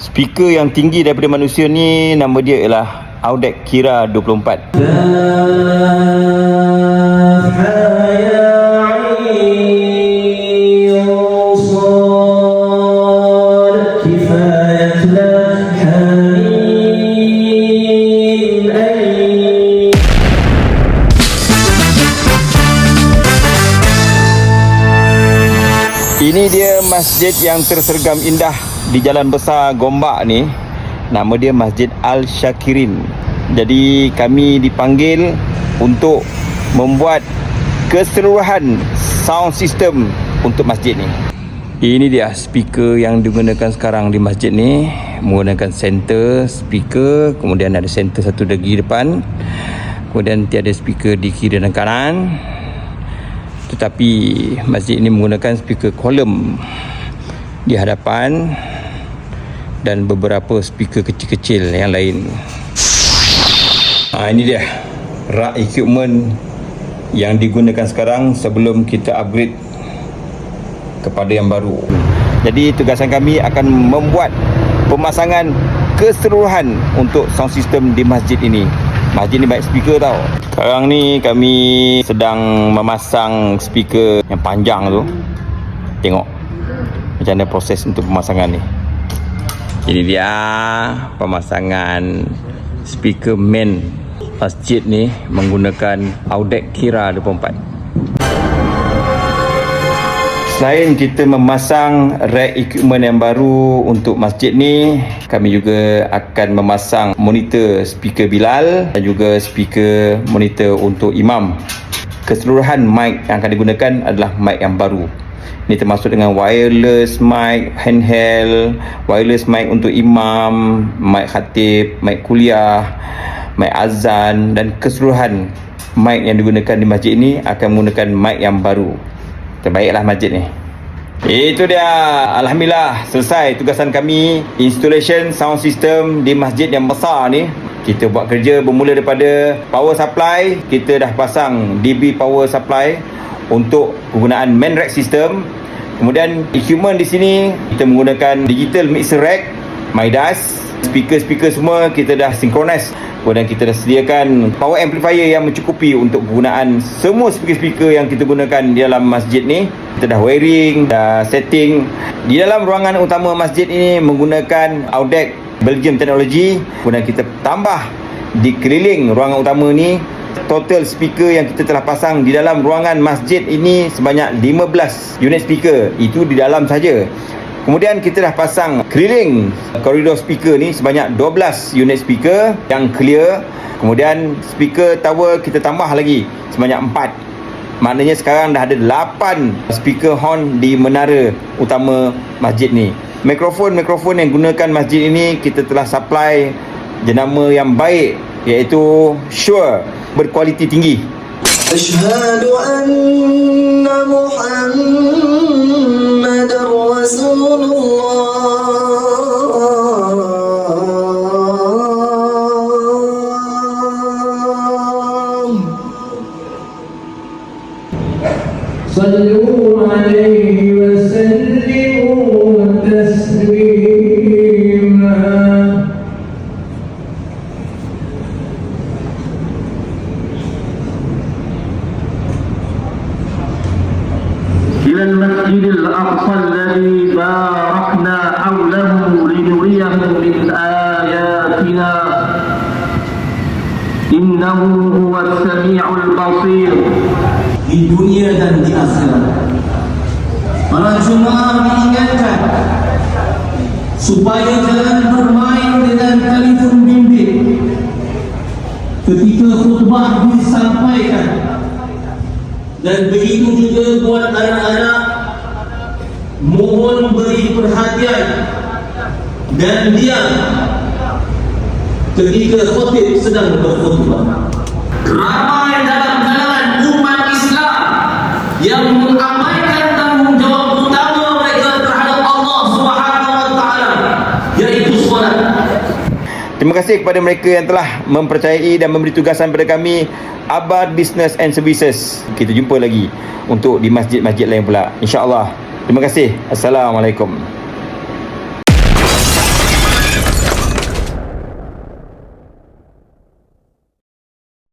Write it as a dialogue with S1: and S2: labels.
S1: Speaker yang tinggi daripada manusia ni nama dia ialah Audec Kira 24. Ini dia masjid yang tersergam indah di Jalan Besar Gombak ni. Nama dia Masjid Al Syakirin. Jadi kami dipanggil untuk membuat keseluruhan sound system untuk masjid ni. Ini dia speaker yang digunakan sekarang di masjid ni menggunakan center speaker, kemudian ada center satu lagi depan. Kemudian tiada speaker di kiri dan kanan tetapi masjid ini menggunakan speaker kolom di hadapan dan beberapa speaker kecil-kecil yang lain. Ha, ini dia rak equipment yang digunakan sekarang sebelum kita upgrade kepada yang baru. Jadi tugasan kami akan membuat pemasangan keseluruhan untuk sound system di masjid ini. Masjid ni baik speaker tau. Sekarang ni kami sedang memasang speaker yang panjang tu. Tengok macam mana proses untuk pemasangan ni. Ini dia pemasangan speaker main masjid ni menggunakan Audec Kira 24. Selain kita memasang rack equipment yang baru untuk masjid ni, kami juga akan memasang monitor speaker Bilal dan juga speaker monitor untuk imam. Keseluruhan mic yang akan digunakan adalah mic yang baru. Ini termasuk dengan wireless mic, handheld, wireless mic untuk imam, mic khatib, mic kuliah, mic azan dan keseluruhan mic yang digunakan di masjid ini akan menggunakan mic yang baru. Terbaiklah masjid ni. Itu dia. Alhamdulillah selesai tugasan kami installation sound system di masjid yang besar ni. Kita buat kerja bermula daripada power supply, kita dah pasang DB power supply untuk penggunaan main rack system. Kemudian equipment di sini kita menggunakan digital mixer rack, Midas, speaker-speaker semua kita dah synchronize Kemudian kita dah sediakan power amplifier yang mencukupi untuk penggunaan semua speaker-speaker yang kita gunakan di dalam masjid ni. Kita dah wiring, dah setting. Di dalam ruangan utama masjid ini menggunakan Audec Belgium Technology. Kemudian kita tambah di keliling ruangan utama ni total speaker yang kita telah pasang di dalam ruangan masjid ini sebanyak 15 unit speaker. Itu di dalam saja. Kemudian kita dah pasang keliling koridor speaker ni sebanyak 12 unit speaker yang clear. Kemudian speaker tower kita tambah lagi sebanyak 4. Maknanya sekarang dah ada 8 speaker horn di menara utama masjid ni. Mikrofon-mikrofon yang gunakan masjid ini kita telah supply jenama yang baik iaitu sure berkualiti tinggi.
S2: Ashhadu
S3: anna Muhammad Rasulullah. Sallu alaihi wa لنريه من آياتنا إنه هو السميع البصير
S4: di dunia dan di akhirat. Para jemaah diingatkan supaya jangan bermain dengan telefon bimbit ketika khutbah disampaikan dan begitu juga buat anak-anak mohon beri perhatian dan diam ketika khotib sedang berkhutbah. Ramai dalam kalangan umat Islam yang mengabaikan tanggungjawab utama mereka terhadap Allah Subhanahu wa taala yaitu solat.
S1: Terima kasih kepada mereka yang telah mempercayai dan memberi tugasan kepada kami Abad Business and Services. Kita jumpa lagi untuk di masjid-masjid lain pula. InsyaAllah. Terima kasih. Assalamualaikum.